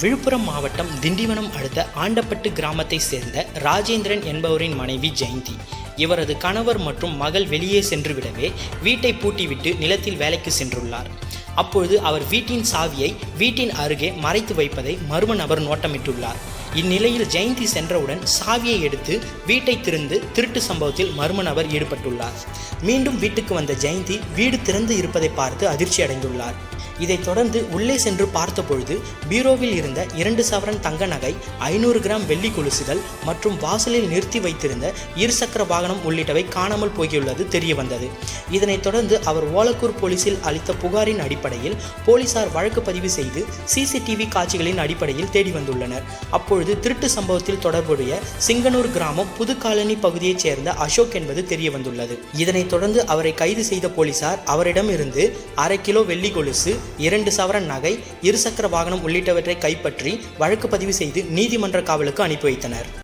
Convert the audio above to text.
விழுப்புரம் மாவட்டம் திண்டிவனம் அடுத்த ஆண்டப்பட்டு கிராமத்தை சேர்ந்த ராஜேந்திரன் என்பவரின் மனைவி ஜெயந்தி. இவரது கணவர் மற்றும் மகள் வெளியே சென்று விடவே வீட்டை பூட்டிவிட்டு நிலத்தில் வேலைக்கு சென்றுள்ளார். அப்பொழுது அவர் வீட்டின் சாவியை வீட்டின் அருகே மறைத்து வைப்பதை மர்ம நபர் நோட்டமிட்டுள்ளார். இந்நிலையில் ஜெயந்தி சென்றவுடன் சாவியை எடுத்து வீட்டை திறந்து திருட்டு சம்பவத்தில் மர்ம நபர் ஈடுபட்டுள்ளார். மீண்டும் வீட்டுக்கு வந்த ஜெயந்தி வீடு திறந்து இருப்பதை பார்த்து அதிர்ச்சி அடைந்துள்ளார் இதைத் தொடர்ந்து உள்ளே சென்று பார்த்தபொழுது பீரோவில் இருந்த இரண்டு சவரன் தங்க நகை ஐநூறு கிராம் வெள்ளி கொலுசுகள் மற்றும் வாசலில் நிறுத்தி வைத்திருந்த இருசக்கர வாகனம் உள்ளிட்டவை காணாமல் போகியுள்ளது தெரிய வந்தது இதனைத் தொடர்ந்து அவர் ஓலக்கூர் போலீசில் அளித்த புகாரின் அடிப்படையில் போலீசார் வழக்கு பதிவு செய்து சிசிடிவி காட்சிகளின் அடிப்படையில் தேடி வந்துள்ளனர் அப்பொழுது திருட்டு சம்பவத்தில் தொடர்புடைய சிங்கனூர் கிராமம் புது காலனி பகுதியைச் சேர்ந்த அசோக் என்பது தெரிய வந்துள்ளது இதனைத் தொடர்ந்து அவரை கைது செய்த போலீசார் அவரிடமிருந்து அரை கிலோ வெள்ளி கொலுசு இரண்டு சவரன் நகை இருசக்கர வாகனம் உள்ளிட்டவற்றை கைப்பற்றி வழக்கு பதிவு செய்து நீதிமன்ற காவலுக்கு அனுப்பி வைத்தனர்.